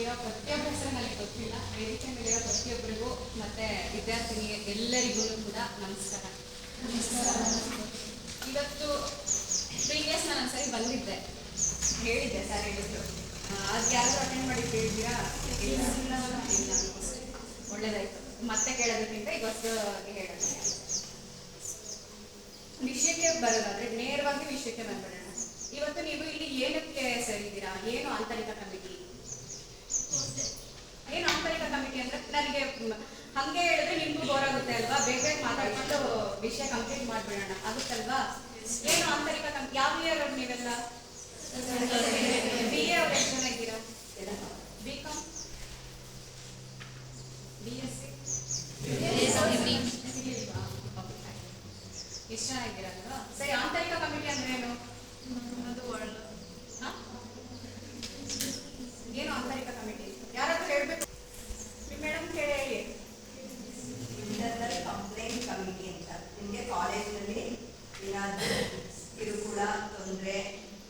ಇಲ್ಲಿರೋ ಪ್ರತಿಯೊಬ್ಬ ನನಗೆ ಗೊತ್ತಿಲ್ಲ ವೇದಿಕೆ ಮೇಲಿರೋ ಪ್ರತಿಯೊಬ್ಬರಿಗೂ ಮತ್ತೆ ವಿದ್ಯಾರ್ಥಿನಿ ಎಲ್ಲರಿಗೂ ಕೂಡ ನಮಸ್ಕಾರ. ಇವತ್ತು ಪ್ರೀವಿಯಸ್ ನಾನು ಒಂದ್ಸರಿ ಬಂದಿದ್ದೆ. ಹೇಳಿದ್ದೆ ಸರ್ ಹೇಳಿದ್ರು. ಅದು ಯಾರು ಅಟೆಂಡ್ ಮಾಡಿ ಅಷ್ಟೇ. ಒಳ್ಳೇದಾಯ್ತು. ಮತ್ತೆ ಕೇಳೋದಕ್ಕಿಂತ ಇವತ್ತು ಹೇಳೋದು ವಿಷಯಕ್ಕೆ ಬರೋದಾದ್ರೆ, ನೇರವಾಗಿ ವಿಷಯಕ್ಕೆ ಬಂದ್ಬಿಡೋಣ. ಇವತ್ತು ನೀವು ಇಲ್ಲಿ ಏನಕ್ಕೆ ಸೇರಿದ್ದೀರಾ? ಏನು ಆಂತರಿಕ ಏನು ಆಂತರಿಕ ಕಮಿಟಿ ಅಂದ್ರೆ ನನಗೆ ಹಂಗೆ ಹೇಳಿದ್ರೆ ನಿಮ್ಗೂ ಬೋರ್ ಆಗುತ್ತೆ ಅಲ್ವಾ? ಬೇಗ ಬೇಗ ಮಾತಾಡ್ಕೊಂಡು ವಿಷಯ ಕಂಪ್ಲೀಟ್ ಮಾಡ್ಬಿಡೋಣ. ಆಗುತ್ತಲ್ವಾ? ಏನು ಆಂತರಿಕ ಕಮಿಟಿ? ಯಾವ ಇಯರ್ ಅವ್ರು ನೀವೆಲ್ಲ? ಬಿ ಎ ಅವ್ರು ಎಷ್ಟು ಜನ ಇದ್ದೀರಾ? B com B S C ಸರಿ ಆಂತರಿಕ ಕಮಿಟಿ ಅಂದ್ರೆ ಏನು ಅದು ಒಳ್ಳೆ ಏನು ಆಂತರಿಕ ಕಮಿಟಿ ಯಾರಾದ್ರೂ ಹೇಳ್ಬೇಕು ನಿಮ್ಮ ಮೇಡಮ್ ಕೇಳಿ ಹೇಳಿ ಇಂಟರ್ನಲ್ ಕಂಪ್ಲೇಂಟ್ ಕಮಿಟಿ ಅಂತ ನಿಮಗೆ ಕಾಲೇಜಿನಲ್ಲಿ ಏನಾದರೂ ಕಿರುಕುಳ ತೊಂದರೆ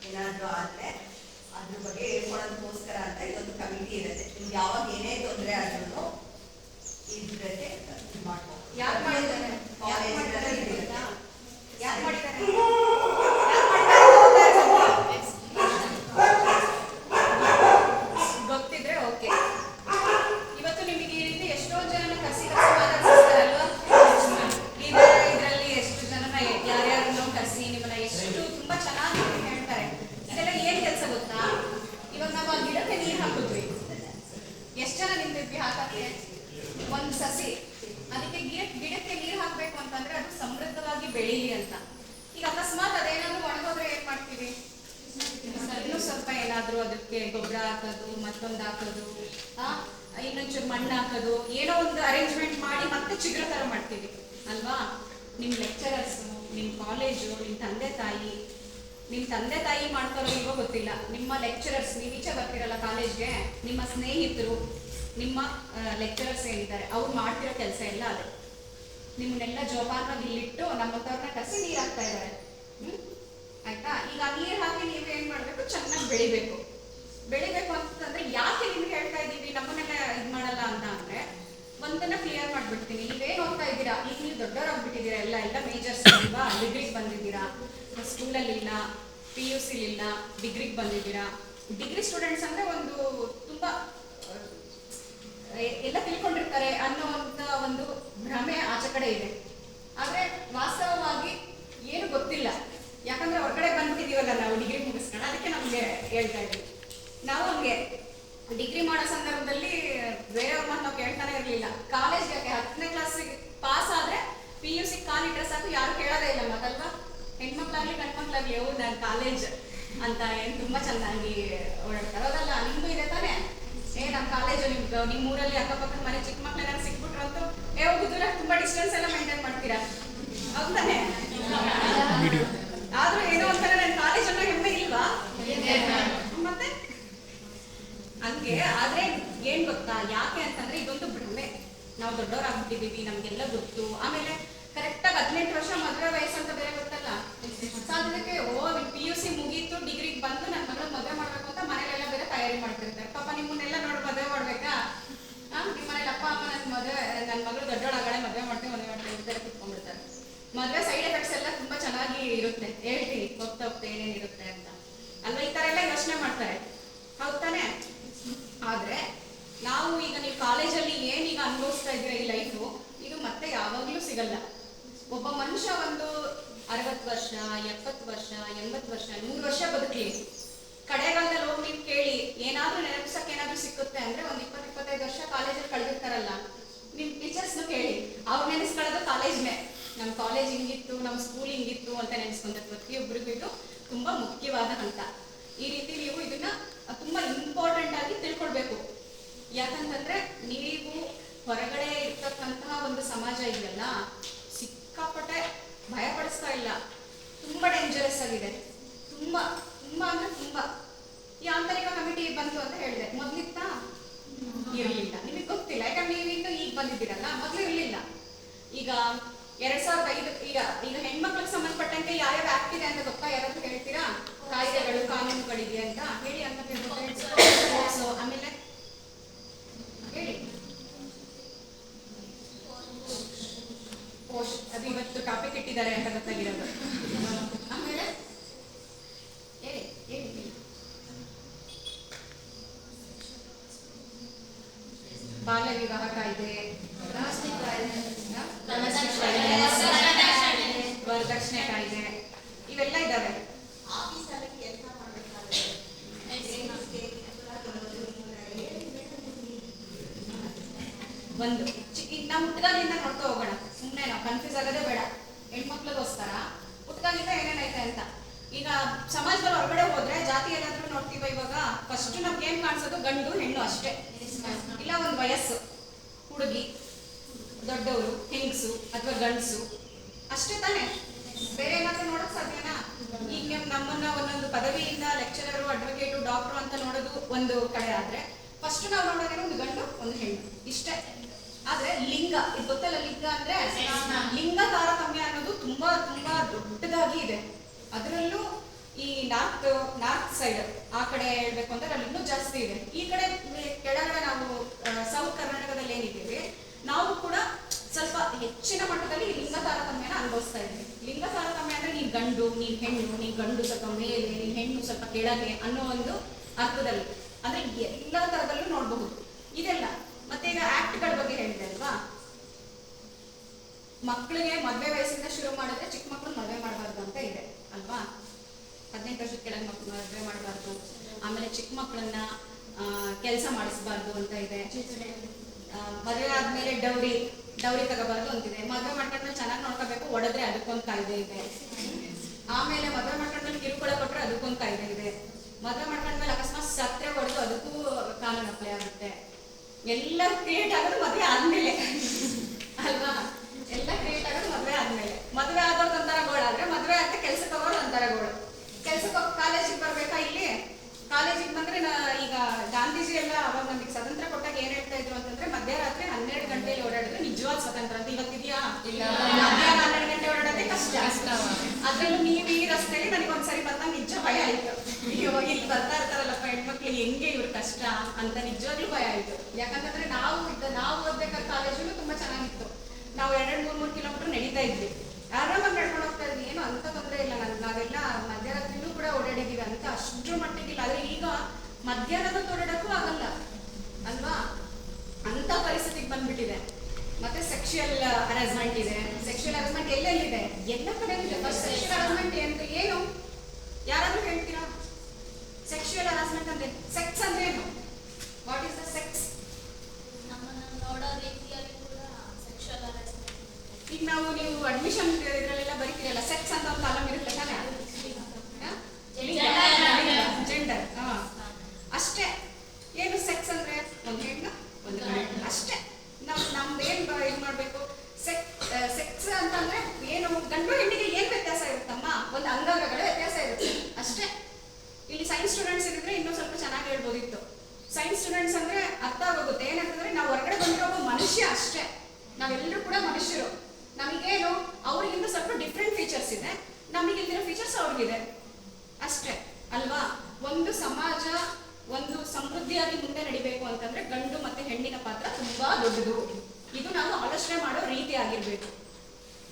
ಏನಾದರೂ ಆದರೆ ಅದ್ರ ಬಗ್ಗೆ ಹೇಳ್ಕೊಳೋದಕ್ಕೋಸ್ಕರ ಅಂತ ಇದೊಂದು ಕಮಿಟಿ ಇರುತ್ತೆ ನಿಮ್ಗೆ ಯಾವಾಗ ಏನೇ ತೊಂದರೆ ಆದ್ರೂ ಇದ್ರಕ್ಕೆ ಇದು ಮಾಡ್ಬೋದು ಯಾರು ಮಾಡಿದ್ದಾರೆ ಯಾರು ಮಾಡಿದ್ದಾರೆ ಕಾಲೇಜಿನಲ್ಲಿ ಅಂತ ಇರುತ್ತೆ. ಗೊತ್ತಾ? ಯಾರು ಮಾಡಿದ್ದಾರೆ ಯಾರು ಮಾಡಿದ್ದಾರೆ ಅಂತ ಗೊತ್ತಾ? ಗೊತ್ತಿದ್ರೆ ಓಕೆ ಇವತ್ತು ನಿಮಗೆ ಈ ರೀತಿ ಎಷ್ಟೋ ಜನ ಕಸಿ ಕಸಿ ಮಾತಾಡ್ಸಿಸ್ತಾರಲ್ವಾ ಈಗ ಇದರಲ್ಲಿ ಎಷ್ಟು ಜನನ ಯಾರ್ಯಾರನ್ನೋ ಕಸಿ ನಿಮ್ಮನ್ನ ಎಷ್ಟು ತುಂಬಾ ಚೆನ್ನಾಗಿ ಹೇಳ್ತಾರೆ ಇದೆಲ್ಲ ಏನ್ ಕೆಲಸ ಗೊತ್ತಾ ಇವಾಗ ನಾವು ಆ ಗಿಡಕ್ಕೆ ನೀರು ಹಾಕಿದ್ವಿ ಎಷ್ಟು ಜನ ನಿಂತಿದ್ವಿ ಹಾಕಕ್ಕೆ ಒಂದು ಸಸಿ ಅದಕ್ಕೆ ಗಿಡ ಗಿಡಕ್ಕೆ ನೀರು ಹಾಕ್ಬೇಕು ಅಂತಂದ್ರೆ ಅದು ಸಮೃದ್ಧವಾಗಿ ಬೆಳೀಲಿ ಅಂತ ಈಗ ಅಕಸ್ಮಾತ್ ಅದೇನಾದ್ರೂ ಒಣಗೋದ್ರೆ ಏನ್ ಮಾಡ್ತೀವಿ ಇನ್ನೂ ಸ್ವಲ್ಪ ಏನಾದ್ರೂ ಅದಕ್ಕೆ ಗೊಬ್ಬರ ಹಾಕೋದು, ಮತ್ತೊಂದು ಹಾಕೋದು ಇನ್ನೊಂಚೂರು ಮಣ್ಣು ಹಾಕೋದು, ಏನೋ ಒಂದು ಅರೇಂಜ್ಮೆಂಟ್ ಮಾಡಿ ಮತ್ತೆ ಚಿಗ್ರ ತರ ಮಾಡ್ತೀವಿ, ಅಲ್ವಾ? ನಿಮ್ ಲೆಕ್ಚರರ್ಸ್ ನಿಮ್ ಕಾಲೇಜು ನಿಮ್ ತಂದೆ ತಾಯಿ, ನಿಮ್ ತಂದೆ ತಾಯಿ ಮಾಡ್ತಾರೋ ಇಲ್ವೋ ಗೊತ್ತಿಲ್ಲ. ನಿಮ್ಮ ಲೆಕ್ಚರರ್ಸ್ ನೀವು ಈಚೆ ಬರ್ತಿರಲ್ಲ ಕಾಲೇಜ್ಗೆ ನಿಮ್ಮ ಸ್ನೇಹಿತರು, ನಿಮ್ಮ ಲೆಕ್ಚರರ್ಸ್ ಏನಿದ್ದಾರೆ, ಅವ್ರು ಮಾಡ್ತಿರೋ ಕೆಲಸ ಎಲ್ಲ ಅದೇ. ನಿಮ್ಮನ್ನೆಲ್ಲ ಜೋಪಾನವಾಗಿ ಇಲ್ಲಿಟ್ಟು ನಮ್ಮ ತವರನ್ನ ಕಸಿ ನೀರ್ ಹಾಕ್ತಾ ಇದ್ದಾರೆ. ಹ್ಮ್? ಆಯ್ತಾ? ಈಗ ನೀರ್ ಹಾಕಿ ನೀವು ಏನ್ ಮಾಡ್ಬೇಕು? ಚೆನ್ನಾಗಿ ಬೆಳಿಬೇಕು. ಬೆಳಿಬೇಕು ಅಂತಂದ್ರೆ ಯಾಕೆ ನಿಮ್ಗೆ ಹೇಳ್ತಾ ಇದೀವಿ ನಮ್ಮನ್ನೆಲ್ಲ ಇದ್ ಮಾಡಲ್ಲ ಅಂತ ಅಂದ್ರೆ ಒಂದನ್ನ ಕ್ಲಿಯರ್ ಮಾಡ್ಬಿಡ್ತೀನಿ. ನೀವೇನ್ ಓದ್ತಾ ಇದ್ದೀರಾ? ಈಗ ನೀವು ದೊಡ್ಡವರಾಗ್ಬಿಟ್ಟಿದ್ದೀರಾ, ಎಲ್ಲ ಎಲ್ಲ ಮೇಜರ್ಸ್ ಅಲ್ವಾ? ಡಿಗ್ರಿಗೆ ಬಂದಿದ್ದೀರಾ? ಸ್ಕೂಲಲ್ಲಿ ಇಲ್ಲ ಪಿ ಯು ಸಿ ಇಲ್ಲ ಡಿಗ್ರಿಗೆ ಬಂದಿದ್ದೀರಾ? ಡಿಗ್ರಿ ಸ್ಟೂಡೆಂಟ್ಸ್ ಅಂದ್ರೆ ಒಂದು ತುಂಬಾ ಎಲ್ಲ ತಿಳ್ಕೊಂಡಿರ್ತಾರೆ ಅನ್ನೋ ಒಂದು ಭ್ರಮೆ ಆಚೆ ಕಡೆ ಇದೆ. ಆದ್ರೆ ವಾಸ್ತವವಾಗಿ ಏನು ಗೊತ್ತಿಲ್ಲ. ಯಾಕಂದ್ರೆ ಹೊರಗಡೆ ಬಂದ್ಬಿಟ್ಟಿದೀವಲ್ಲ ನಾವು ಡಿಗ್ರಿ ಮುಗಿಸ್ಕೊಂಡು, ಅದಕ್ಕೆ ನಮ್ಗೆ ಹೇಳ್ತಾ ಇದ್ವಿ. ನಾವು ಹಂಗೆ ಡಿಗ್ರಿ ಮಾಡೋ ಸಂದರ್ಭದಲ್ಲಿ ಬೇರೆಯವ್ರ ಮಾತು ನಾವು ಕೇಳ್ತಾನೆ ಇರಲಿಲ್ಲ. ಕಾಲೇಜ್ ಹತ್ತನೇ ಕ್ಲಾಸಿಗೆ ಪಾಸ್ ಆದ್ರೆ ಪಿ ಯು ಸಿ ಕಾಲಿಟ್ರೆ ಸಾಕು, ಯಾರು ಕೇಳೋದೇ ಇಲ್ಲ. ಮತ್ತಲ್ವಾ? ಹೆಣ್ಮಕ್ಳಾಗ್ಲಿ ಗಂಡ್ಮಕ್ಳಾಗ್ಲಿ ಯಾವ ನಾನು ಕಾಲೇಜ್ ಅಂತ ಏನು ತುಂಬಾ ಚೆನ್ನಾಗಿ ಓಡಾಡ್ತಾರೆ. ಅದಲ್ಲ ನಿಮ್ದು ಇದೆ ತಾನೇ? ಏ ನಮ್ಮ ಕಾಲೇಜು ನಿಮ್ ನಿಮ್ಮ ಊರಲ್ಲಿ ಅಕ್ಕಪಕ್ಕದ ಮನೆ ಚಿಕ್ಕ ಮಕ್ಳು ಏನಾದ್ರು ಸಿಕ್ಬಿಟ್ರು ಅಂತೂ, ಏ ಹೋಗಿದ್ರೆ ತುಂಬಾ ಡಿಸ್ಟೆನ್ಸ್ ಎಲ್ಲ ಮೇಂಟೈನ್ ಮಾಡ್ತೀರಾ? ಹೌದಾನೆ ಆದ್ರೂ ಏನೋ ಒಂಥರ ನನ್ನ ಕಾಲೇಜ್ ಅನ್ನೋ ಹೆಮ್ಮೆ ಇಲ್ವಾ? ಮತ್ತೆ? ಹಂಗೆ ಆದ್ರೆ ಏನ್ ಗೊತ್ತಾ? ಯಾಕೆ ಅಂತಂದ್ರೆ ಇದೊಂದು ಭ್ರಮೆ. ನಾವು ದೊಡ್ಡವರಾಗ್ಬಿಟ್ಟಿದೀವಿ ನಮ್ಗೆಲ್ಲ ಗೊತ್ತು. ಆಮೇಲೆ ಕರೆಕ್ಟ್ ಆಗಿ ಹದಿನೆಂಟು ವರ್ಷ ಮದುವೆ ವಯಸ್ಸು ಅಂತ ಬೇರೆ ಗೊತ್ತಲ್ಲ? ಸೊ ಅದಕ್ಕೆ ಓ ಪಿ ಯು ಸಿ ಮುಗೀತು ಡಿಗ್ರಿಗೆ ಬಂದು ನನ್ನ ಮಗಳ ಮದುವೆ ಮಾಡ್ಬೇಕು ಅಂತ ಮನೇಲೆಲ್ಲ ಬೇರೆ ತಯಾರಿ ಮಾಡ್ತಿರ್ತಾರೆ. ಪಾಪ ನಿಮ್ಮನ್ನೆಲ್ಲ ನೋಡಿ ಮದುವೆ ಮಾಡ್ಬೇಕಾ? ನಿಮ್ಮ ಮನೇಲಿ ಅಪ್ಪ ಅಮ್ಮ ನನ್ನ ಮದುವೆ ನನ್ನ ಮಗಳು ದೊಡ್ಡೋಳಾಗಳೆ ಮದುವೆ ಮಾಡ್ತೀವಿ ಮದುವೆ ಮಾಡ್ತೀವಿ ಅಂತ ಕುತ್ಕೊಂಡ್ಬಿಡ್ತಾರೆ. ಮದುವೆ ಸೈಡ್ ಎಫೆಕ್ಟ್ಸ್ ಇರುತ್ತೆ ಹೇಳ್ತೀನಿ ಹೋಗ್ತಾ ಹೋಗ್ತಾ ಏನೇನ್ ಇರುತ್ತೆ ಅಂತ. ಅಲ್ವಾ? ಈ ತರ ಎಲ್ಲ ಯೋಚನೆ ಮಾಡ್ತಾರೆ. ಹೌದ್ ಆದ್ರೆ, ನಾವು ಈಗ ನೀವು ಕಾಲೇಜಲ್ಲಿ ಏನೀಗ ಅನುಭವಿಸ್ತಾ ಇದ್ರೆ ಈ ಲೈಫು ಇದು ಮತ್ತೆ ಯಾವಾಗ್ಲೂ ಸಿಗಲ್ಲ. ಒಬ್ಬ ಮನುಷ್ಯ ಒಂದು ಅರವತ್ತು ವರ್ಷ, ಎಪ್ಪತ್ತು ವರ್ಷ, ಎಂಬತ್ತು ವರ್ಷ ನೂರು ವರ್ಷ ಬದುಕಲಿ. ಕಡೆಗಾಲದಲ್ಲಿ ಹೋಗಿ ನೀವು ಕೇಳಿ, ಏನಾದ್ರೂ ನೆನಪಿಸಕ್ಕೆ ಏನಾದ್ರೂ ಸಿಕ್ಕುತ್ತೆ ಅಂದ್ರೆ ಒಂದ್ ಇಪ್ಪತ್ತು, ಇಪ್ಪತ್ತೈದು ವರ್ಷ ಕಾಲೇಜಲ್ಲಿ ಕಳೆದಿರ್ತಾರಲ್ಲ. ನಿಮ್ ಟೀಚರ್ಸ್ನು ಕೇಳಿ. ಅವ್ರು ನೆನೆಸ್ಕೊಳ್ಳೋದು ಕಾಲೇಜ್ನೇ. ನಮ್ಮ ಕಾಲೇಜ್ ಹಿಂಗಿತ್ತು, ನಮ್ಮ ಸ್ಕೂಲ್ ಹಿಂಗಿತ್ತು ಅಂತ ನೆನೆಸ್ಕೊಂಡ ಪ್ರತಿಯೊಬ್ಬರಿಗೂ ಇದು ತುಂಬಾ ಮುಖ್ಯವಾದ ಹಂತ. ಈ ರೀತಿ ನೀವು ಇದನ್ನ ತುಂಬಾ ಇಂಪಾರ್ಟೆಂಟ್ ಆಗಿ ತಿಳ್ಕೊಳ್ಬೇಕು ಯಾಕಂತಂದ್ರೆ ನೀವು ಹೊರಗಡೆ ಇರ್ತಕ್ಕಂತಹ ಒಂದು ಸಮಾಜ ಇದೆಯಲ್ಲ ಸಿಕ್ಕಾಪಟ್ಟೆ ಭಯಪಡಿಸ್ತಾ ಇಲ್ಲ ತುಂಬಾ ಡೇಂಜರಸ್ ಆಗಿದೆ ತುಂಬಾ ತುಂಬಾ ಅಂದ್ರೆ ತುಂಬಾ ಈ ಆಂತರಿಕ ಕಮಿಟಿ ಬಂತು ಅಂತ ಹೇಳಿದೆ ಮೊದ್ಲಿತ್ತಾ ಇರ್ಲಿಲ್ಲ ನಿಮಗೆ ಗೊತ್ತಿಲ್ಲ ಯಾಕಂದ್ರೆ ನೀವು ಇನ್ನು ಈಗ ಬಂದಿದ್ದೀರಲ್ಲ ಮೊದ್ಲು ಇರ್ಲಿಲ್ಲ ಈಗ ಎರಡ್ ಸಾವಿರದ ಐದು ಈಗ ಈಗ ಹೆಣ್ಮಕ್ಳಿಗೆ ಸಂಬಂಧಪಟ್ಟಂತೆ ಯಾರ್ಯಾವ ಆಕ್ಟ್ ಇದೆ ಅಂತ ಗೊತ್ತಾ ಯಾರಾದ್ರೂ ಹೇಳ್ತೀರಾ ಕಾಯ್ದೆಗಳು ಕಾನೂನುಗಳಿದೆ ಅಂತ ಹೇಳಿ ಅಂತ ತಿಳ್ಕೊಂಡು ಸೊ ಆಮೇಲೆ ಬಾಲ್ಯ ವಿವಾಹ ಕಾಯ್ದೆ ವರದಕ್ಷಿಣೆ ಕಾಯ್ದೆ ಇವೆಲ್ಲ ಇದಾವೆ ಆಫೀಸಲ್ಲಿ ಕೆಲಸ ಮಾಡಬೇಕಾದ್ರೆ ಒಂದು ನಾವು ಹುಟ್ಟದಾಗಿಂದ ನೋಡ್ತಾ ಹೋಗೋಣ. ಸುಮ್ಮನೆ ನಾವು ಕನ್ಫ್ಯೂಸ್ ಆಗೋದೇ ಬೇಡ. ಹೆಣ್ಮಕ್ಳಿಗೋಸ್ಕರ ಹುಟ್ಟದಾಗಿಂದ ಏನೇನೈತೆ ಅಂತ. ಈಗ ಸಮಾಜದಲ್ಲಿ ಹೊರಗಡೆ ಹೋದ್ರೆ ಜಾತಿ ಏನಾದ್ರೂ ನೋಡ್ತೀವ ಇವಾಗ? ಫಸ್ಟ್ ನಮ್ಗೆ ಏನ್ ಕಾಣಿಸೋದು ಗಂಡು, ಹೆಣ್ಣು ಅಷ್ಟೇ. ಇಲ್ಲ ಒಂದು ವಯಸ್ಸು. ಹುಡುಗಿ, ದೊಡ್ಡವರು, ಹೆಂಗಸು ಅಥವಾ ಗಂಡಸು. ಅಷ್ಟೇ ತಾನೇ. ಬೇರೆ ಏನಾದ್ರೂ ನೋಡಕ್ ಸಾಧ್ಯನಾ? ಈಗ ನಿಮ್ ನಮ್ಮನ್ನ ಒಂದೊಂದು ಪದವಿಯಿಂದ ಲೆಕ್ಚರರು ಅಡ್ವೊಕೇಟು ಡಾಕ್ಟ್ರು ಅಂತ ನೋಡೋದು ಒಂದು ಕಡೆ ಆದ್ರೆ. ಫಸ್ಟ್ ನಾವು ನೋಡೋದೇ ಒಂದು ಗಂಡು ಒಂದು ಹೆಣ್ಣು. ಇಷ್ಟೇ. ಆದ್ರೆ ಲಿಂಗ ಇದು ಗೊತ್ತಲ್ಲ ಲಿಂಗ ಅಂದ್ರೆ ಲಿಂಗ ತಾರತಮ್ಯ ಅನ್ನೋದು ತುಂಬಾ ತುಂಬಾ ದೊಡ್ಡದಾಗಿ ಇದೆ. ಅದರಲ್ಲೂ ಈ ನಾರ್ತ್ ನಾರ್ತ್ ಸೈಡ್ ಆ ಕಡೆ ಹೇಳ್ಬೇಕು ಅಂದ್ರೆ ಅಲ್ಲಿ ಇನ್ನೂ ಜಾಸ್ತಿ ಇದೆ. ಈ ಕಡೆ ಕೆಳಗಡೆ ನಾವು ಸೌತ್ ಕರ್ನಾಟಕದಲ್ಲಿ ಏನಿದ್ದೀವಿ ನಾವು ಕೂಡ ಸ್ವಲ್ಪ ಹೆಚ್ಚಿನ ಮಟ್ಟದಲ್ಲಿ ಲಿಂಗ ತಾರತಮ್ಯನ ಅನುಭವಿಸ್ತಾ ಇದ್ದೀವಿ. ಲಿಂಗ ತಾರತಮ್ಯ ಅಂದ್ರೆ ನೀನ್ ಗಂಡು ನೀನ್ ಹೆಣ್ಣು ನೀನ್ ಗಂಡು ಸ್ವಲ್ಪ ಮೇಲೆ ನೀನ್ ಹೆಣ್ಣು ಸ್ವಲ್ಪ ಕೆಳಗೆ ಅನ್ನೋ ಒಂದು ಅರ್ಥದಲ್ಲಿ. ಅಂದ್ರೆ ಎಲ್ಲ ತರದಲ್ಲೂ ನೋಡಬಹುದು. ಇದೆಲ್ಲ. ಮತ್ತೆ ಈಗ ಆಕ್ಟ್ಗಳ ಬಗ್ಗೆ ಹೇಳಿದೆ ಅಲ್ವಾ? ಮಕ್ಕಳಿಗೆ ಮದ್ವೆ ವಯಸ್ಸಿಂದ ಶುರು ಮಾಡಿದ್ರೆ ಚಿಕ್ಕ ಮಕ್ಕಳು ಮದುವೆ ಮಾಡಬಾರ್ದು ಅಂತ ಇದೆ, ಅಲ್ವಾ? ಹದಿನೆಂಟು ವರ್ಷದ ಕೆಳಗೆ ಮಕ್ಕಳು ಮದುವೆ ಮಾಡಬಾರ್ದು. ಆಮೇಲೆ ಚಿಕ್ಕ ಮಕ್ಕಳನ್ನ ಕೆಲಸ ಮಾಡಿಸಬಾರ್ದು ಅಂತ ಇದೆ. ಮದುವೆ ಆದ್ಮೇಲೆ ಡೌರಿ ಡೌರಿ ತಗೋಬಾರ್ದು ಅಂತಿದೆ. ಮದುವೆ ಮಾಡ್ಕೊಂಡ್ಮೇಲೆ ಚೆನ್ನಾಗಿ ನೋಡ್ಕೋಬೇಕು, ಒಡೆದ್ರೆ ಅದಕ್ಕೊಂದು ಕಾಯ್ದೆ ಇದೆ. ಆಮೇಲೆ ಮದುವೆ ಮಾಡ್ಕೊಂಡ್ಮೇಲೆ ಕಿರುಕುಳ ಕೊಟ್ರೆ ಅದಕ್ಕೊಂದು ಕಾಯ್ದೆ ಇದೆ. ಮದುವೆ ಮಾಡ್ಕೊಂಡ್ಮೇಲೆ ಅಕಸ್ಮಾತ್ ಸತ್ರೆ ಹೊಡೆದು ಅದಕ್ಕೂ ಕಾಲು ನಪ್ಲೆ ಆಗುತ್ತೆ. ಎಲ್ಲ ಕ್ರಿಯೇಟ್ ಆಗೋದು ಮದುವೆ ಆದ್ಮೇಲೆ. ಅಲ್ವಾ? ಎಲ್ಲ ಕ್ರಿಯೇಟ್ ಆಗೋದು ಮದುವೆ ಆದ್ಮೇಲೆ. ಮದುವೆ ಆದವ್ರದ್ದು ಒಂಥರ ಗೋಳ ಆದ್ರೆ ಮದುವೆ ಆದ್ರೆ ಕೆಲ್ಸಕ್ಕೆ ಹೋಗೋರು ಒಂಥರ ಗೋಳು. ಕೆಲ್ಸಕ್ಕೆ ಹೋಗಿ ಕಾಲೇಜಿಗೆ ಬರ್ಬೇಕಾ ಇಲ್ಲಿ? ಕಾಲೇಜಿಗೆ ಬಂದ್ರೆ ಈಗ ಗಾಂಧೀಜಿ ಎಲ್ಲ ಅವಾಗ ನಮಗೆ ಸ್ವತಂತ್ರ ಕೊಟ್ಟಾಗ ಏನ್ ಹೇಳ್ತಾ ಇದ್ರು ಅಂತಂದ್ರೆ ಮಧ್ಯರಾತ್ರಿ ಹನ್ನೆರಡು ಗಂಟೆಯಲ್ಲಿ ಓಡಾಡಿದ್ರೆ ನಿಜವಾದ ಸ್ವತಂತ್ರ ಅಂತ ಇವತ್ತಿದ್ಯಾ ಇಲ್ಲ. ಮಧ್ಯಾಹ್ನ ಹನ್ನೆರಡು ಗಂಟೆ ಓಡಾಡೋದೇ ಕಷ್ಟ. ಅದ್ರಲ್ಲೂ ನೀವು ಈ ರಸ್ತೆಯಲ್ಲಿ ನನಗೆ ಒಂದ್ಸರಿ ಬಂದಾಗ ನಿಜ ಭಯ ಆಯ್ತು. ಅಯ್ಯೋ ಇಲ್ಲಿ ಬರ್ತಾ ಇರ್ತಾರಲ್ಲಪ್ಪ ಹೆಣ್ಮಕ್ಳು ಹೆಂಗೆ ಇವ್ರ ಕಷ್ಟ ಅಂತ ನಿಜವಾಗ್ಲೂ ಭಯ ಆಯ್ತು. ಯಾಕಂತಂದ್ರೆ ನಾವು ಇದ್ದ ನಾವು ಓದ್ಬೇಕಾದ ಕಾಲೇಜು ತುಂಬಾ ಚೆನ್ನಾಗಿತ್ತು. ನಾವು ಎರಡೆರಡು ಮೂರ್ ಮೂರ್ ಕಿಲೋಮೀಟರ್ ನಡೀತಾ ಇದ್ವಿ. ಆರಾಮಾಗಿ ನಡ್ಕೊಂಡು ಹೋಗ್ತಾ ಇದ್ವಿ? ಏನು ಅಂತ ತೊಂದ್ರೆ ಇಲ್ಲ ನನ್ ನಾವೆಲ್ಲ ಅಂತ ಅಷ್ಟ್ರ ಮಟ್ಟಿಗಿಲ್ಲ. ಆದರೆ ಈಗ ಮಧ್ಯಾಹ್ನದ ಓಡಾಡಕ್ಕೂ ಆಗಲ್ಲ. ಅಲ್ವಾ? ಅಂತ ಪರಿಸ್ಥಿತಿಗೆ ಬಂದ್ಬಿಟ್ಟಿದೆ. ಮತ್ತೆ ಸೆಕ್ಷುಯಲ್ ಹರಾಸ್ಮೆಂಟ್ ಇದೆ. ಸೆಕ್ಷುಯಲ್ ಹರಾಸ್ಮೆಂಟ್ ಎಲ್ಲೆಲ್ಲಿದೆ? ಎಲ್ಲ ಕಡೆ ಸೆಕ್ಷುಯಲ್ ಹರಾಸ್ಮೆಂಟ್ ಏನು? ಏನು? ಯಾರಾದ್ರೂ ಹೇಳ್ತೀರಾ ಸೆಕ್ಷುಯಲ್ ಹರಾಸ್ಮೆಂಟ್ ಅಂದ್ರೆ ಸೆಕ್ಸ್ ಅಂದ್ರೆ ಏನು? ವಾಟ್ ಇಸ್ ದ ಸೆಕ್ಸ್ ಈಗ ನಾವು ನೀವು ಅಡ್ಮಿಷನ್ ಇದರಲ್ಲೆಲ್ಲ ಬರೀತೀರಲ್ಲ? ಸೆಕ್ಸ್ ಅಂತ ಒಂದು ಕಾಲಮ್ ಇರುತ್ತೆ ತಾನೇ ಜೆಂಡರ್ ಅಷ್ಟೇ ಏನು ಸೆಕ್ಸ್ ಅಂದ್ರೆ ಒಂದು ಹೆಣ್ಣು ಒಂದು ಗಂಡು ಅಷ್ಟೇ ನಾವು ನಮ್ದು ಏನ್ ಬ- ಇದ್ ಮಾಡ್ಬೇಕು ಸೆಕ್ಸ್ ಅಂತಂದ್ರೆ ಏನು ಗಂಡು ಹೆಣ್ಣಿಗೆ ಏನ್ ವ್ಯತ್ಯಾಸ ಇರುತ್ತಮ್ಮ ಒಂದು ಅಂಗಾಂಗಗಳ ವ್ಯತ್ಯಾಸ ಇರುತ್ತೆ ಅಷ್ಟೇ ಇಲ್ಲಿ ಸೈನ್ಸ್ ಸ್ಟೂಡೆಂಟ್ಸ್ ಇದ್ರೆ ಇನ್ನೂ ಸ್ವಲ್ಪ ಚೆನ್ನಾಗಿ ಹೇಳ್ಬೋದಿತ್ತು ಸೈನ್ಸ್ ಸ್ಟೂಡೆಂಟ್ಸ್ ಅಂದ್ರೆ ಅರ್ಥ ಆಗೋಗುತ್ತೆ ಏನಂತಂದ್ರೆ ನಾವು ಹೊರಗಡೆ ಬಂದಿರೋ ಒಬ್ಬ ಮನುಷ್ಯ ಅಷ್ಟೇ. ನಾವೆಲ್ಲರೂ ಕೂಡ ಮನುಷ್ಯರು. ನಮಗೇನು, ಅವ್ರಿಗಿಂತ ಸ್ವಲ್ಪ ಡಿಫ್ರೆಂಟ್ ಫೀಚರ್ಸ್ ಇದೆ. ನಮಗಿಲ್ದಿರೋ ಫೀಚರ್ಸ್ ಅವ್ರಿಗಿದೆ. ಅಷ್ಟೇ. ಅಲ್ವಾ? ಒಂದು ಸಮಾಜ, ಒಂದು ಸಮೃದ್ಧಿಯಾಗಿ ಮುಂದೆ ನಡಿಬೇಕು ಅಂತಂದ್ರೆ ಗಂಡು ಮತ್ತೆ ಹೆಣ್ಣಿನ ಪಾತ್ರ ತುಂಬಾ ದೊಡ್ಡದು. ಇದು ನಾವು ಆಲೋಚನೆ ಮಾಡೋ ರೀತಿ ಆಗಿರ್ಬೇಕು.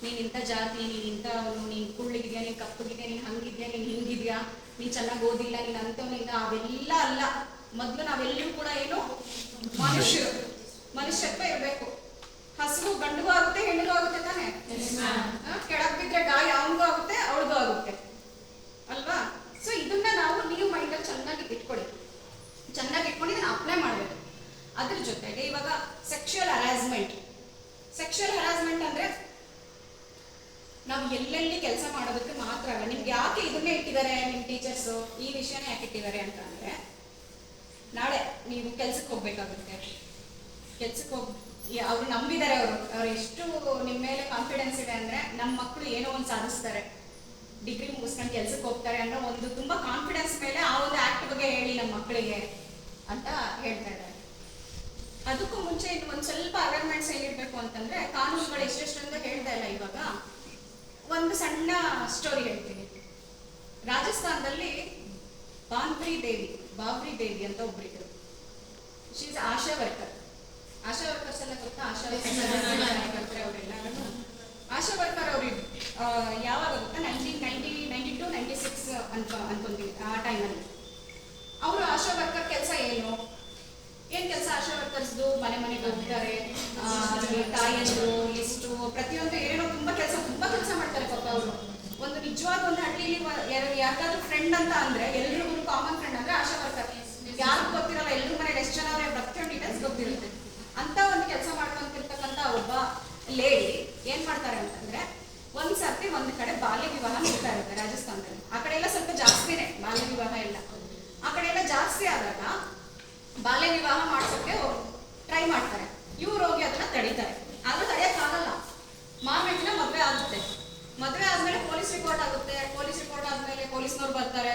ನೀನ್ ಇಂಥ ಜಾತಿ, ನೀನ್ ಇಂಥವನು ನೀನ್ ಕುಳ್ಳಿಗಿದ್ಯಾ, ನೀನ್ ಕಪ್ಪಗಿದ್ಯಾ, ನೀನ್ ಹಂಗಿದ್ಯಾ, ನೀನ್ ಹಿಂಗಿದ್ಯಾ, ನೀನ್ ಚೆನ್ನಾಗಿ ಓದಿಲ್ಲ, ನೀನ್ ಅಂತವನಿಂದ ಅವೆಲ್ಲ ಅಲ್ಲ. ಮೊದ್ಲು ನಾವೆಲ್ಲರೂ ಕೂಡ ಏನು, ಮನುಷ್ಯರು. ಮನುಷ್ಯತ್ವ ಇರಬೇಕು. ಹಸುವು ಗಂಡುಗೂ ಆಗುತ್ತೆ ಹೆಣ್ಣಿಗೂ ಆಗುತ್ತೆ ತಾನೇ? ಕೆಳಗ್ ಬಿದ್ರೆ ಗಾಯ ಅವನಿಗೂ ಆಗುತ್ತೆ ಅವಳಿಗೂ ಆಗುತ್ತೆ. ಅಲ್ವಾ? ಸೊ ಇದನ್ನ ನಾವು ನೀವು ಮೈಂಡಲ್ಲಿ ಚೆನ್ನಾಗಿ ಇಟ್ಕೊಳ್ಳಿ. ಚೆನ್ನಾಗಿ ಇಟ್ಕೊಂಡು ಇದನ್ನ ಅಪ್ಲೈ ಮಾಡಬೇಕು. ಅದ್ರ ಜೊತೆಗೆ ಇವಾಗ ಸೆಕ್ಷುಯಲ್ ಹರಾಸ್ಮೆಂಟ್ ಸೆಕ್ಷುಯಲ್ ಹರಾಸ್ಮೆಂಟ್ ಅಂದ್ರೆ ನಾವು ಎಲ್ಲೆಲ್ಲಿ ಕೆಲಸ ಮಾಡೋದಕ್ಕೆ ಮಾತ್ರ ಅಲ್ಲ ನಿಮ್ಗೆ ಯಾಕೆ ಇದನ್ನೇ ಇಟ್ಟಿದ್ದಾರೆ ನಿಮ್ ಟೀಚರ್ಸ್ ಈ ವಿಷಯನೇ ಯಾಕೆ ಇಟ್ಟಿದ್ದಾರೆ ಅಂತ ಅಂದ್ರೆ ನಾಳೆ ನೀವು ಕೆಲ್ಸಕ್ಕೆ ಹೋಗ್ಬೇಕಾಗುತ್ತೆ. ಕೆಲ್ಸಕ್ಕೆ ಹೋಗಿ ಅವ್ರು ನಂಬಿದ್ದಾರೆ ಅವರು. ಅವ್ರು ಎಷ್ಟು ನಿಮ್ಮ ಮೇಲೆ ಕಾನ್ಫಿಡೆನ್ಸ್ ಇದೆ ಅಂದ್ರೆ ನಮ್ಮ ಮಕ್ಕಳು ಏನೋ ಒಂದು ಸಾಧಿಸ್ತಾರೆ. ಡಿಗ್ರಿ ಮುಗಿಸ್ಕೊಂಡು ಕೆಲ್ಸಕ್ಕೆ ಹೋಗ್ತಾರೆ ಅನ್ನೋ ಒಂದು ತುಂಬಾ ಕಾನ್ಫಿಡೆನ್ಸ್ ಮೇಲೆ ಆ ಒಂದು ಆಕ್ಟ್ ಬಗ್ಗೆ ಹೇಳಿ ನಮ್ಮ ಮಕ್ಕಳಿಗೆ ಅಂತ ಹೇಳ್ತಾ ಇದ್ದಾರೆ. ಅದಕ್ಕೂ ಮುಂಚೆ ಇದು ಒಂದು ಸ್ವಲ್ಪ ಅವೇರ್ಮೆಂಟ್ಸ್ ಏನಿರ್ಬೇಕು ಅಂತಂದ್ರೆ ಕಾನೂನುಗಳು ಎಷ್ಟೆಷ್ಟು ಅಂತ ಹೇಳ್ತಾ ಇಲ್ಲ ಇವಾಗ. ಒಂದು ಸಣ್ಣ ಸ್ಟೋರಿ ಹೇಳ್ತೀನಿ. ರಾಜಸ್ಥಾನದಲ್ಲಿ ಬಾಂಬ್ರಿ ದೇವಿ ಬಾಬ್ರಿ ದೇವಿ ಅಂತ ಒಬ್ರಿದ್ರು. She's Asha worker Asha workers ಎಲ್ಲ ಗೊತ್ತಾ ಆಶಾ ವರ್ಕರ್ಸ್ ಅವರೆಲ್ಲ ಆಶಾ ವರ್ಕರ್ ಅವರು ಯಾವಾಗ ಗೊತ್ತಾ nineteen ninety ninety two ninety six ಅನ್ಕೊ ಅನ್ಕೊಂತೀನಿ ಆ ಟೈಮಲ್ಲಿ ಅವರು ಆಶಾ ವರ್ಕರ್ ಕೆಲಸ ಏನು ಏನ್ ಕೆಲಸ ಆಶಾ ವರ್ಕರ್ಸ್ದು ಮನೆ ಮನೆಗೆ ಹೋಗ್ತಾರೆ ಆ, ಅದ್ರಲ್ಲಿ ತಾಯಂದ್ರು ಲಿಸ್ಟು ಪ್ರತಿಯೊಂದು ಏನೋ ತುಂಬಾ ಕೆಲಸ ತುಂಬಾ ಕೆಲಸ ಮಾಡ್ತಾರೆ ಪಾಪ ಅವರು ಒಂದು ನಿಜವಾದ ಒಂದು ಹಳ್ಳಿಲಿ ಯಾರಿಗಾದ್ರೂ ಫ್ರೆಂಡ್ ಅಂತ ಅಂದ್ರೆ ಎಲ್ರಿಗೂ ಕಾಮನ್ ಫ್ರೆಂಡ್ ಅಂದ್ರೆ ಆಶಾ ವರ್ಕರ್ ಯಾರು ಗೊತ್ತಿರಲ್ಲ ಎಲ್ರ ಮನೇಲಿ ಎಷ್ಟು ಜನ ಅವ್ರೆ ಪ್ರತಿಯೊಂದು ಡೀಟೇಲ್ಸ್ ಗೊತ್ತಿರುತ್ತೆ ಅಂತ ಒಂದು ಕೆಲಸ ಮಾಡ್ಕೊಂತಿರ್ತಕ್ಕಂಥ ಒಬ್ಬ ಲೇಡಿ ಏನ್ ಮಾಡ್ತಾರೆ ಅಂತಂದ್ರೆ ಒಂದ್ ಸರ್ತಿ ಒಂದ್ ಕಡೆ ಬಾಲ್ಯ ವಿವಾಹ ನಡೀತಾ ಇರುತ್ತೆ ರಾಜಸ್ಥಾನದಲ್ಲಿ ಆ ಕಡೆ ಎಲ್ಲ ಸ್ವಲ್ಪ ಜಾಸ್ತಿನೇ ಬಾಲ್ಯ ವಿವಾಹ ಎಲ್ಲ ಆ ಕಡೆ ಎಲ್ಲ ಜಾಸ್ತಿ ಆದಾಗ ಬಾಲ್ಯ ವಿವಾಹ ಮಾಡ್ಸೋಕೆ ಟ್ರೈ ಮಾಡ್ತಾರೆ. ಇವ್ರು ಹೋಗಿ ಅದನ್ನ ತಡೀತಾರೆ. ಆದ್ರೂ ತಡೆಯಕ್ಕಾಗಲ್ಲ. ಮಾರನೇ ದಿನ ಮದ್ವೆ ಆಗುತ್ತೆ. ಮದ್ವೆ ಆದ್ಮೇಲೆ ಪೊಲೀಸ್ ರಿಪೋರ್ಟ್ ಆಗುತ್ತೆ. ಪೊಲೀಸ್ ರಿಪೋರ್ಟ್ ಆದ್ಮೇಲೆ ಪೊಲೀಸ್ನವ್ರು ಬರ್ತಾರೆ.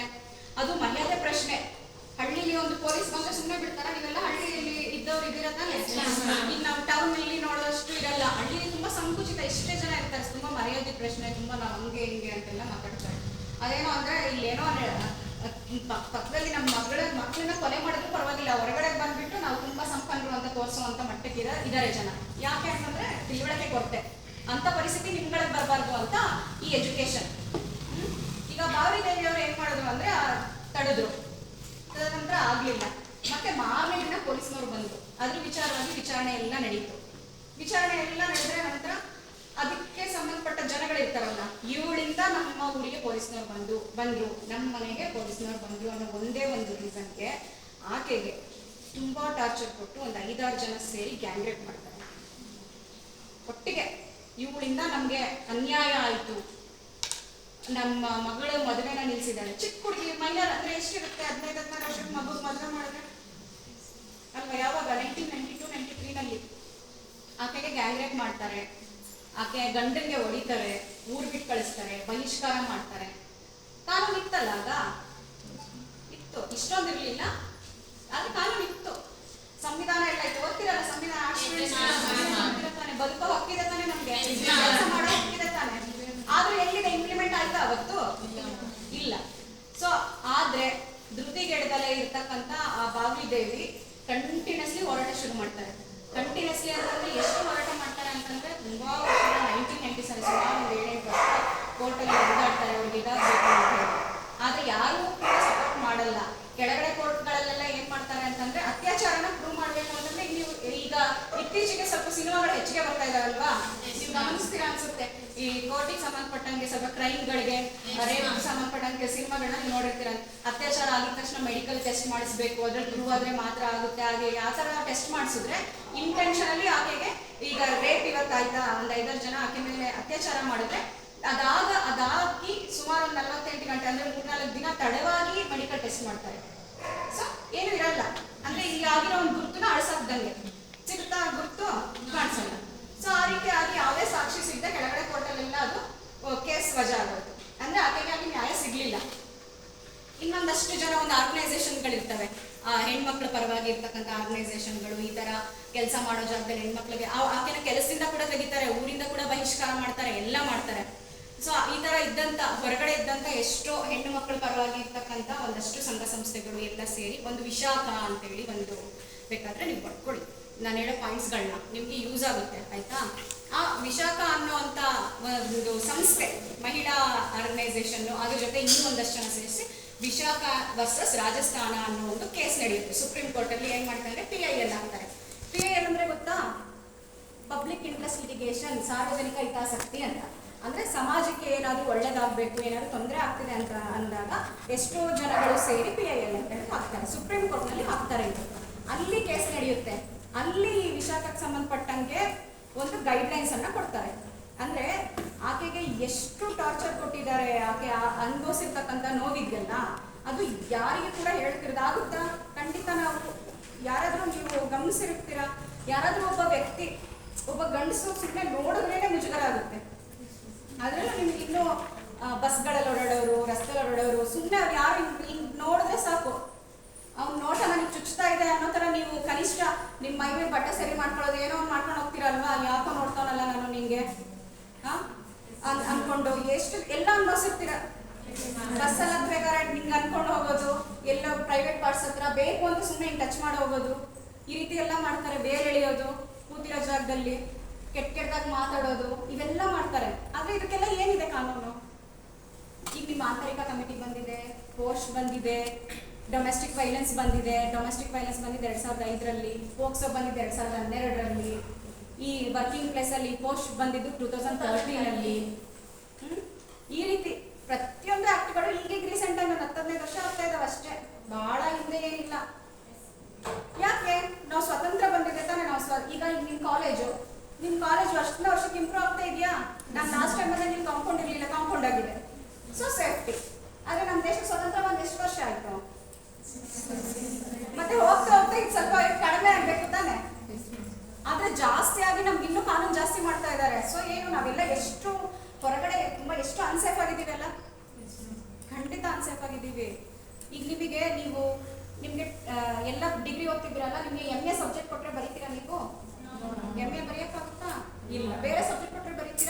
ಅದು ಮರ್ಯಾದೆ ಪ್ರಶ್ನೆ. ಹಳ್ಳಿಲಿ ಒಂದು ಪೊಲೀಸ್ ಬಂದ್ರೆ ಸುಮ್ಮನೆ ಬಿಡ್ತಾರ? ನೀವೆಲ್ಲ ಹಳ್ಳಿಯಲ್ಲಿ ಇದ್ದವ್ರು ಇದ್ದೀರ ತಾನೆ? ಈಗ ನಾವು ಟೌನ್ ಅಲ್ಲಿ ನೋಡೋಷ್ಟು ಇರಲ್ಲ. ಹಳ್ಳಿಲಿ ತುಂಬಾ ಸಂಕುಚಿತ ಎಷ್ಟೇ ಜನ ಇರ್ತಾರೆ. ತುಂಬಾ ಮರ್ಯಾದೆ ಪ್ರಶ್ನೆ, ತುಂಬಾ ನಾವು ಹಂಗೆ ಹಿಂಗೆ ಅಂತೆಲ್ಲ ಮಾತಾಡ್ತಾರೆ. ಅದೇನೋ ಅಂದ್ರೆ ಇಲ್ಲೇನೋ ಪಕ್ಕದಲ್ಲಿ ನಮ್ಮ ಮಗಳ, ಮಕ್ಕಳನ್ನ ಕೊಲೆ ಮಾಡಿದ್ರು ಪರವಾಗಿಲ್ಲ. ಹೊರಗಡೆ ಬಂದ್ಬಿಟ್ಟು ನಾವು ತುಂಬಾ ಸಂಪನ್ನರು ಅಂತ ತೋರಿಸುವಂತ ಮಟ್ಟಕ್ಕೆ ಇದಾರೆ ಜನ. ಯಾಕೆ ಅಂತಂದ್ರೆ ತಿಳುವಳಿಕೆ ಕೊರತೆ. ಅಂತ ಪರಿಸ್ಥಿತಿ ನಿಮ್ಗಳಿಗೆ ಬರಬಾರ್ದು ಅಂತ ಈ ಎಜುಕೇಶನ್ ಈಗ ಬಾವಿ ದೇವಿಯವರು ಏನ್ ಮಾಡಿದ್ರು ಅಂದ್ರೆ ತಡೆದ್ರು. ತದನಂತರ ಆಗ್ಲಿಲ್ಲ. ಮತ್ತೆ ದಿನ ಪೊಲೀಸ್ನವರು ಬಂದ್ರು. ಅದ್ರ ವಿಚಾರವಾಗಿ ವಿಚಾರಣೆ ಎಲ್ಲ ನಡೀತು ವಿಚಾರಣೆ ಎಲ್ಲ ನಡೆದ್ರೆ ನಂತರ ಅದಕ್ಕೆ ಸಂಬಂಧಪಟ್ಟ ಜನಗಳಿರ್ತಾರಲ್ಲ ಇವಳಿಂದ ನಮ್ಮ ಊರಿಗೆ ಪೊಲೀಸ್ನವ್ರು ಬಂದು, ಬಂದ್ರು. ನಮ್ಮ ಮನೆಗೆ ಪೊಲೀಸ್ನವ್ರು ಬಂದ್ರು ಅನ್ನೋ ಒಂದೇ ಒಂದು ರೀಸನ್ಗೆ ಆಕೆಗೆ ತುಂಬಾ ಟಾರ್ಚರ್ ಕೊಟ್ಟು ಒಂದು ಐದಾರು ಜನ ಸೇರಿ ಗ್ಯಾಂಗ್ರೇಟ್ ಮಾಡ್ತಾರೆ. ಒಟ್ಟಿಗೆ ಇವಳಿಂದ ನಮಗೆ ಅನ್ಯಾಯ ಆಯಿತು. ನಮ್ಮ ಮಗಳ ಮದುವೆನ ನಿಲ್ಸಿದ್ದಾರೆ ಚಿಕ್ಕ ಹುಡುಗಿ ಮೈನರ್ ಅಂದ್ರೆ ಎಷ್ಟಿರುತ್ತೆ? ಹದಿನೈದು, ಹದಿನಾರು ವರ್ಷದ ಮಗು ಮದುವೆ ಮಾಡಿದ್ರೆ? ಅಲ್ವಾ? ಯಾವಾಗ? ನೈನ್ಟೀನ್ ನೈನ್ಟಿ ಟು ನೈನ್ಟಿ ತ್ರೀನಲ್ಲಿ ಆಕೆಗೆ ಗ್ಯಾಂಗ್ರೇಟ್ ಮಾಡ್ತಾರೆ. ಆಕೆ ಗಂಡನಿಗೆ ಹೊಡಿತಾರೆ ಊರ್ ಬಿಟ್ಟು ಕಳಿಸ್ತಾರೆ, ಬಹಿಷ್ಕಾರ ಮಾಡ್ತಾರೆ. ಕಾನೂನು ಇತ್ತಲ್ಲ ಆಗ? ಇತ್ತು. ಇಷ್ಟೊಂದು ಇರ್ಲಿಲ್ಲ. ಆದ್ರೆ ಕಾನೂನು ಇತ್ತು. ಸಂವಿಧಾನ ಎಲ್ಲ ಇತ್ತು. ಓದ್ತಿರಲ್ಲ ಸಂವಿಧಾನ? ಬದುಕೋ ಹಕ್ಕಿದೆ ತಾನೆ ನಮ್ಗೆ. ಹಕ್ಕಿದೆ ತಾನೆ. ಆದ್ರೆ ಎಲ್ಲಿದೆ? ಇಂಪ್ಲಿಮೆಂಟ್ ಆಯ್ತಾ ಅವತ್ತು? ಇಲ್ಲ. ಸೊ ಆದ್ರೆ ಧೃತಿಗೆಡದಲ್ಲೇ ಇರ್ತಕ್ಕಂತ ಆ ಬಾವಿ ದೇವಿ ಕಂಟಿನ್ಯೂಸ್ಲಿ ಹೋರಾಟ ಶುರು ಮಾಡ್ತಾರೆ. ಕಂಟಿನ್ಯೂಸ್ಲಿ ಅಂತಂದ್ರೆ ಎಷ್ಟು ಹೋರಾಟ ಮಾಡ್ತಾರೆ ಅಂತಂದ್ರೆ ತುಂಬಾ ವರ್ಷ ನೈನ್ಟೀನ್ ನೈನ್ಟಿ ಸೆವೆನ್ ಸುಮಾರು ಒಂದು ಏಳೆಂಟು ವರ್ಷ ಕೋರ್ಟಲ್ಲಿ ಒದ್ದಾಡ್ತಾರೆ ಅವ್ರಿಗೆ ಇದಾಗಬೇಕು ಅಂತ ಹೇಳಿ ಆದ್ರೆ ಯಾರು ಕೂಡ ಸಪೋರ್ಟ್ ಮಾಡಲ್ಲ ಕೆಳಗಡೆ ಕೋರ್ಟ್ಗಳಲ್ಲೆಲ್ಲ ಏನ್ ಮಾಡ್ತಾರೆ ಅಂತಂದ್ರೆ ಅತ್ಯಾಚಾರನ ಪ್ರೂವ್ ಮಾಡ್ಬೇಕು ಅಂತಂದ್ರೆ ನೀವು ಈಗ ಇತ್ತೀಚೆಗೆ ಸ್ವಲ್ಪ ಸಿನಿಮಾಗಳು ಹೆಚ್ಚಿಗೆ ಬರ್ತಾ ಇದಾವಲ್ವಾ ನೀವು ಗಮನಿಸ್ತೀರಾ ಅನ್ಸುತ್ತೆ. ಈ ಕೋರ್ಟಿಗೆ ಸಂಬಂಧಪಟ್ಟಂಗೆ ಸ್ವಲ್ಪ ಕ್ರೈಮ್ಗಳಿಗೆ ರೇಪ್ ಸಂಬಂಧಪಟ್ಟಂಗೆ ಸಿನಿಮಾಗಳನ್ನ ನೋಡಿರ್ತೀರ? ಅತ್ಯಾಚಾರ ಆದ ತಕ್ಷಣ ಮೆಡಿಕಲ್ ಟೆಸ್ಟ್ ಮಾಡಿಸ್ಬೇಕು, ಅದ್ರಲ್ಲಿ ಪ್ರೂವ್ ಆದ್ರೆ ಮಾತ್ರ ಆಗುತ್ತೆ. ಹಾಗೆ ಆ ತರ ಟೆಸ್ಟ್ ಮಾಡಿಸಿದ್ರೆ ಇಂಟೆನ್ಷನಲಿ ಆಕೆಗೆ ಈಗ ರೇಪ್ ಇವತ್ತಾಯ್ತಾ? ಒಂದ್ ಐದಾರು ಜನ ಆಕೆ ಮೇಲೆ ಅತ್ಯಾಚಾರ ಮಾಡಿದ್ರೆ ಅದಾಗ ಅದಾಗಿ ಸುಮಾರು ಒಂದು ನಲವತ್ತೆಂಟು ಗಂಟೆ, ಅಂದ್ರೆ ಮೂರ್ನಾಲ್ಕು ದಿನ ತಡವಾಗಿ ಮೆಡಿಕಲ್ ಟೆಸ್ಟ್ ಮಾಡ್ತಾರೆ. ಸೊ ಏನು ಇರಲ್ಲ. ಅಂದ್ರೆ ಇಲ್ಲಿ ಆಗಿರೋ ಒಂದು ಗುರುತುನ ಅಳಿಸಾಕ್ದಂಗೆ. ಸಿಗುತ್ತಾ ಗುರುತು? ಸೊ ಆ ರೀತಿ ಆಗಿ ಯಾವುದೇ ಸಾಕ್ಷಿ ಸಿಗದೆ ಕೆಳಗಡೆ ಕೋರ್ಟಲ್ಲೆಲ್ಲ ಅದು ಕೇಸ್ ವಜಾ ಆಗೋದು ಅಂದ್ರೆ ಆಕೆಗೆ ಅಲ್ಲಿ ನ್ಯಾಯ ಸಿಗ್ಲಿಲ್ಲ. ಇನ್ನೊಂದಷ್ಟು ಜನ ಒಂದು ಆರ್ಗನೈಸೇಷನ್ಗಳಿರ್ತವೆ. ಆ, ಹೆಣ್ಮಕ್ಳ ಪರವಾಗಿ ಇರ್ತಕ್ಕಂಥ ಆರ್ಗನೈಸೇಷನ್ಗಳು, ಈ ತರ ಕೆಲಸ ಮಾಡೋ ಜಾಗದಲ್ಲಿ ಹೆಣ್ಮಕ್ಳಿಗೆ ಆಕೆನ ಕೆಲಸದಿಂದ ಕೂಡ ತೆಗಿತಾರೆ, ಊರಿಂದ ಕೂಡ ಬಹಿಷ್ಕಾರ ಮಾಡ್ತಾರೆ, ಎಲ್ಲ ಮಾಡ್ತಾರೆ. ಸೊ ಈ ತರ ಇದ್ದಂತ, ಹೊರಗಡೆ ಇದ್ದಂತ ಎಷ್ಟೋ ಹೆಣ್ಣು ಮಕ್ಕಳ ಪರವಾಗಿ ಇರ್ತಕ್ಕಂಥ ಒಂದಷ್ಟು ಸಂಘ ಸಂಸ್ಥೆಗಳು ಎಲ್ಲ ಸೇರಿ ಒಂದು ವಿಶಾಖ ಅಂತೇಳಿ ಒಂದು ಬೇಕಾದ್ರೆ ನೀವು ಬರ್ಕೊಳ್ಳಿ ನಾನು ಹೇಳೋ ಪಾಯಿಂಟ್ಸ್ಗಳನ್ನ ನಿಮಗೆ ಯೂಸ್ ಆಗುತ್ತೆ, ಆಯ್ತಾ? ಆ ವಿಶಾಖ ಅನ್ನುವಂಥ ಒಂದು ಸಂಸ್ಥೆ, ಮಹಿಳಾ ಆರ್ಗನೈಸೇಷನ್ ಅದ್ರ ಜೊತೆ ಇನ್ನೂ ಒಂದಷ್ಟು ಜನ ಸೇರಿಸಿ ವಿಶಾಖ ವರ್ಸಸ್ ರಾಜಸ್ಥಾನ ಅನ್ನೋ ಒಂದು ಕೇಸ್ ನಡೆಯುತ್ತೆ. ಸುಪ್ರೀಂ ಕೋರ್ಟ್ ಅಲ್ಲಿ ಏನ್ ಮಾಡ್ತಾರೆ? ಪಿ ಐ ಎಲ್ ಹಾಕ್ತಾರೆ. ಪಿ ಐ ಎಲ್ ಅಂದ್ರೆ ಗೊತ್ತಾ? ಪಬ್ಲಿಕ್ ಇಂಟ್ರೆಸ್ಟ್ ಲಿಟಿಗೇಷನ್ ಸಾರ್ವಜನಿಕ ಹಿತಾಸಕ್ತಿ ಅಂತ. ಅಂದ್ರೆ ಸಮಾಜಕ್ಕೆ ಏನಾದ್ರೂ ಒಳ್ಳೇದಾಗಬೇಕು, ಏನಾದ್ರೂ ತೊಂದರೆ ಆಗ್ತಿದೆ ಅಂತ ಅಂದಾಗ ಎಷ್ಟೋ ಜನಗಳು ಸೇರಿ ಪಿ ಐ ಎಲ್ ಅಂತ ಹಾಕ್ತಾರೆ. ಸುಪ್ರೀಂ ಕೋರ್ಟ್ನಲ್ಲಿ ಹಾಕ್ತಾರೆ. ಅಲ್ಲಿ ಕೇಸ್ ನಡೆಯುತ್ತೆ. ಅಲ್ಲಿ ವಿಶಾಖಕ್ಕೆ ಸಂಬಂಧಪಟ್ಟಂಗೆ ಒಂದು ಗೈಡ್ ಲೈನ್ಸ್ ಅನ್ನ ಕೊಡ್ತಾರೆ. ಅಂದ್ರೆ ಆಕೆಗೆ ಎಷ್ಟು ಟಾರ್ಚರ್ ಕೊಟ್ಟಿದ್ದಾರೆ, ಆಕೆ ಅನುಭವಿಸಿರ್ತಕ್ಕಂಥ ನೋವಿದ್ಯಲ್ಲ ಅದು ಯಾರಿಗೆ ಕೂಡ ಹೇಳ್ತಿರೋದಾಗುತ್ತಾ ಖಂಡಿತ ನಾವು ಯಾರಾದರೂ ನೀವು ಗಮನಿಸಿರ್ತೀರಾ? ಯಾರಾದರೂ ಒಬ್ಬ ವ್ಯಕ್ತಿ, ಒಬ್ಬ ಗಂಡಸು ಸುಮ್ಮನೆ ನೋಡಿದ್ರೇನೆ ಮುಜುಗರ ಆಗುತ್ತೆ ಅದ್ರಲ್ಲೂ ನಿಮ್ಗೆ ಇನ್ನೂ ಬಸ್ಗಳಲ್ಲಿ ಓಡಾಡೋರು ರಸ್ತೆಗಳಲ್ಲಿ ಓಡಾಡೋರು ಸುಮ್ಮನೆ ಅವ್ರು ಯಾರು ಹಿಂಗ್ ಹಿಂಗ್ ನೋಡಿದ್ರೆ ಸಾಕು ಅವ್ನ ನೋಟ ನನಗೆ ಚುಚ್ತಾ ಇದೆ ಅನ್ನೋ ಥರ ನೀವು ಕನಿಷ್ಠ ನಿಮ್ಮ ಮೈ ಮೇಲೆ ಬಟ್ಟೆ ಸರಿ ಮಾಡ್ಕೊಳ್ಳೋದು ಏನೋ ಒಂದು ಮಾಡ್ಕೊಂಡು ಹೋಗ್ತೀರಲ್ವಾ? ಯಾಕೋ ನೋಡ್ತಾನಲ್ಲ ನಾನು ನಿಂಗೆ. ಅನ್ಕೊಂಡು ಎಷ್ಟು ಎಲ್ಲ ಅನ್ಭವಿಸಿರ್ತೀರ? ಎಲ್ಲ ಹತ್ಬೇಕಾದ್ರೆ ನಿಂಗೆ ಅನ್ಕೊಂಡು ಹೋಗೋದು. ಎಲ್ಲ ಪ್ರೈವೇಟ್ ಪಾರ್ಟ್ಸ್ ಹತ್ರ ಬೇಕು ಅಂತ ಸುಮ್ಮನೆ ಟಚ್ ಮಾಡಿ ಹೋಗೋದು. ಈ ರೀತಿ ಎಲ್ಲ ಮಾಡ್ತಾರೆ ಬೇರೆ ಎಳೆಯೋದು, ಕೂತಿರೋ ಜಾಗದಲ್ಲಿ ಕೆಟ್ಟ ಕೆಟ್ಟದಾಗ ಮಾತಾಡೋದು, ಇವೆಲ್ಲ ಮಾಡ್ತಾರೆ. ಆದ್ರೆ ಇದಕ್ಕೆಲ್ಲ ಏನಿದೆ ಕಾನೂನು? ಈಗ ನಿಮ್ಮ ಆಂತರಿಕ ಕಮಿಟಿ ಬಂದಿದೆ ಪೋಸ್ಟ್ ಬಂದಿದೆ ಡೊಮೆಸ್ಟಿಕ್ ವೈಲೆನ್ಸ್ ಬಂದಿದೆ ಡೊಮೆಸ್ಟಿಕ್ ವೈಲೆನ್ಸ್ ಬಂದಿದೆ ಎರಡು ಸಾವಿರದ ಐದರಲ್ಲಿ ಪೋಕ್ಸೋ ಬಂದಿದೆ ಎರಡು ಸಾವಿರದ ಹನ್ನೆರಡರಲ್ಲಿ, ಈ ವರ್ಕಿಂಗ್ ಪ್ಲೇಸಲ್ಲಿ ಪೋಸ್ಟ್ ಬಂದಿದ್ದು ಟೂ ತೌಸಂಡ್ ತರ್ಟೀನಲ್ಲಿ ಈ ರೀತಿ ಪ್ರತಿಯೊಂದು ಆಕ್ಟ್ಗಳು ಈಗೀಗ ರೀಸೆಂಟ್ ಆಗಿ ಒಂದು ಹತ್ತದೈದು ವರ್ಷ ಆಗ್ತಾ ಇದಾವೆ ಅಷ್ಟೇ. ಬಹಳ ಹಿಂದೆ ಏನಿಲ್ಲ. ಯಾಕೆ? ನಾವು ಸ್ವತಂತ್ರ ಬಂದಿದೆ ತಾನೇ ನಾವು ಸ್ವ ಈಗ ನಿಮ್ಮ ಕಾಲೇಜು ನಿಮ್ಮ ಕಾಲೇಜ್ ವರ್ಷದಿಂದ ವರ್ಷಕ್ಕೆ ಇಂಪ್ರೂವ್ ಆಗ್ತಾ ಇದೆಯಾ? ನಾನು ಲಾಸ್ಟ್ ಟೈಮ್ ಬಂದಾಗ ನೀವು ಕಾಂಪೌಂಡ್ ಇರಲಿಲ್ಲ ಕಾಂಪೌಂಡ್ ಆಗಿದೆ. ಸೊ ಸೇಫ್ಟಿ ಆದರೆ ನಮ್ಮ ದೇಶಕ್ಕೆ ಸ್ವತಂತ್ರ ಬಂದು ಎಷ್ಟು ವರ್ಷ ಆಯಿತು ಮತ್ತೆ ಹೋಗ್ತಾ ಹೋಗ್ತಾ ಇದು ಸ್ವಲ್ಪ ಕಡಿಮೆ ಆಗಬೇಕು ತಾನೆ ಆದ್ರೆ ಜಾಸ್ತಿ ಆಗಿ ನಮ್ಗೆ ಇನ್ನೂ ಕಾನೂನು ಜಾಸ್ತಿ ಮಾಡ್ತಾ ಇದ್ದಾರೆ ಸೊ ಏನು ನಾವೆಲ್ಲ ಎಷ್ಟು ಹೊರಗಡೆ ತುಂಬಾ ಎಷ್ಟು ಅನ್ಸೇಫ್ ಆಗಿದ್ದೀವಿ ಅಲ್ಲ ಖಂಡಿತ ಅನ್ಸೇಫ್ ಆಗಿದ್ದೀವಿ. ಈಗ ನಿಮಗೆ ನೀವು, ನಿಮಗೆ ಎಲ್ಲ ಡಿಗ್ರಿ ಓದ್ತಿದ್ದೀರಲ್ಲ, ನಿಮಗೆ ಎಂ ಎ ಸಬ್ಜೆಕ್ಟ್ ಕೊಟ್ಟರೆ ಬರೀತೀರಾ ನೀವು? ಎಂ ಎ ಬರೆಯಕ್ಕಾಗುತ್ತಾ? ಇಲ್ಲ. ಬೇರೆ